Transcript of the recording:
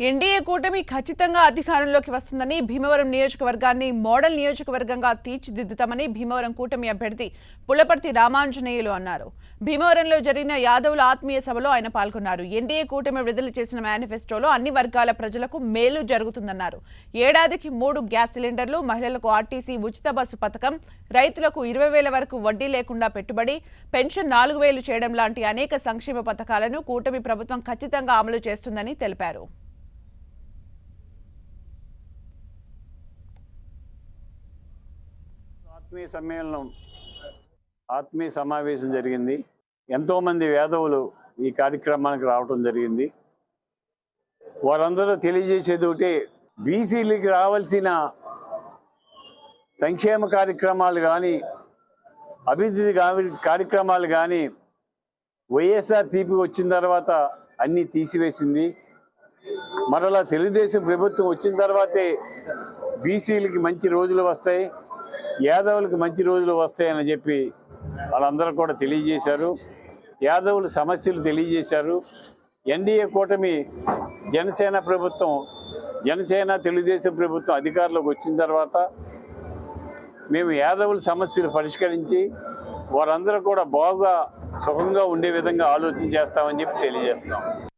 NDA కూటమి ఖచ్చితంగా అధికారంలోకి వస్తుందని భీమవరం నియోజకవర్గాన్ని మోడల్ నియోజకవర్గంగా తీర్చిదిద్దుతామని భీమవరం కూటమి అభ్యర్థి పులపర్తి రామాంజనేయులు అన్నారు. భీమవరంలో జరిగిన యాదవుల ఆత్మీయ సభలో ఆయన పాల్గొన్నారు. ఎన్డీఏ కూటమి విడుదల చేసిన మేనిఫెస్టోలో అన్ని వర్గాల ప్రజలకు మేలు జరుగుతుందన్నారు. ఏడాదికి మూడు గ్యాస్ సిలిండర్లు మహిళలకు ఆర్టీసీ ఉచిత బస్సు పథకం రైతులకు ఇరవై వేల వరకు వడ్డీ లేకుండా పెట్టుబడి పెన్షన్ నాలుగు వేలు చేయడం లాంటి అనేక సంక్షేమ పథకాలను కూటమి ప్రభుత్వం ఖచ్చితంగా అమలు చేస్తుందని తెలిపారు. ఆత్మీయ సమ్మేళనం ఆత్మీయ సమావేశం జరిగింది. ఎంతోమంది వేదవులు ఈ కార్యక్రమానికి రావడం జరిగింది. వారందరూ తెలియజేసేది ఒకటి బీసీలకి రావాల్సిన సంక్షేమ కార్యక్రమాలు కానీ అభివృద్ధి కార్యక్రమాలు కానీ వైఎస్ఆర్సీపీ వచ్చిన తర్వాత అన్నీ తీసివేసింది. మరలా తెలుగుదేశం ప్రభుత్వం వచ్చిన తర్వాతే బీసీలకి మంచి రోజులు వస్తాయి. యాదవులకు మంచి రోజులు వస్తాయని చెప్పి వాళ్ళందరూ కూడా తెలియజేశారు. యాదవులు సమస్యలు తెలియజేశారు. ఎన్డీఏ కూటమి జనసేన ప్రభుత్వం జనసేన తెలుగుదేశం ప్రభుత్వం అధికారంలోకి వచ్చిన తర్వాత మేము యాదవుల సమస్యలు పరిష్కరించి వారందరూ కూడా బాగా సుఖంగా ఉండే విధంగా ఆలోచన చేస్తామని చెప్పి తెలియజేస్తాం